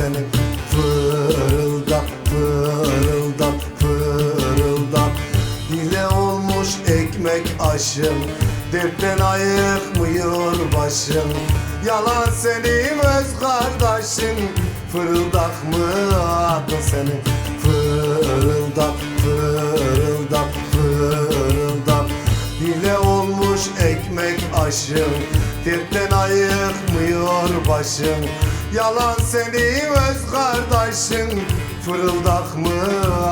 senin? Fırıldak fırıldak fırıldak. Hile olmuş ekmek aşın Dertten ayıkmıyor başın Yalan senin öz kardeşin. Fırıldak mı adın senin Dertten ayıkmıyor başın. Yalan senin öz kardeşin. Fırıldak mı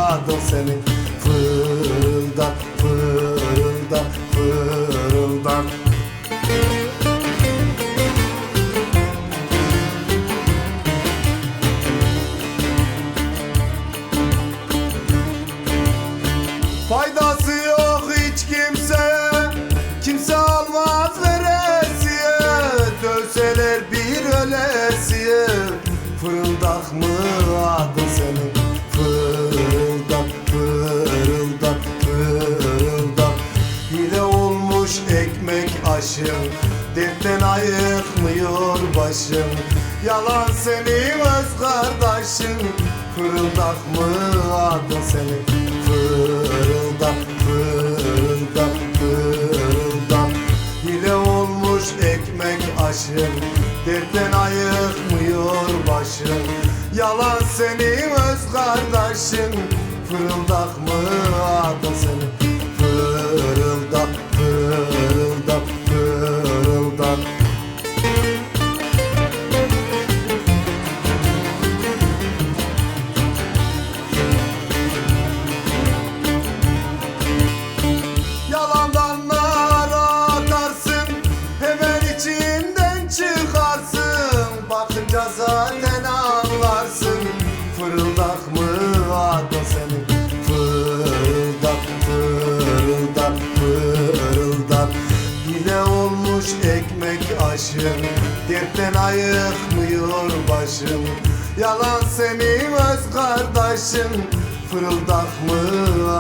adın senin? Fırıldak fırıldak fırıldak. Faydası bir ölesiye Fırıldak mı adın senin? Fırıldak fırıldak fırıldak. Hile olmuş ekmek aşın Dertten ayıkmıyor başın Yalan senin öz kardeşin Fırıldak mı adın senin? Fırıldak aşın Dertten ayıkmıyor başın Yalan senin öz kardeşin Fırıldak mı adın Yine olmuş ekmek aşın Dertten ayıkmıyor başın Yalan senin öz kardeşin Fırıldak mı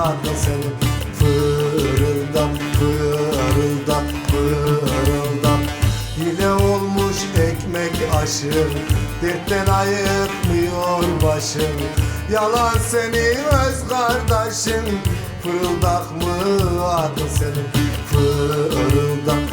adın senin Fırıldak, fırıldak, fırıldak. Hile olmuş ekmek aşın Dertten ayıkmıyor başın Yalan senin öz kardeşin Fırıldak mı adın senin kapıdan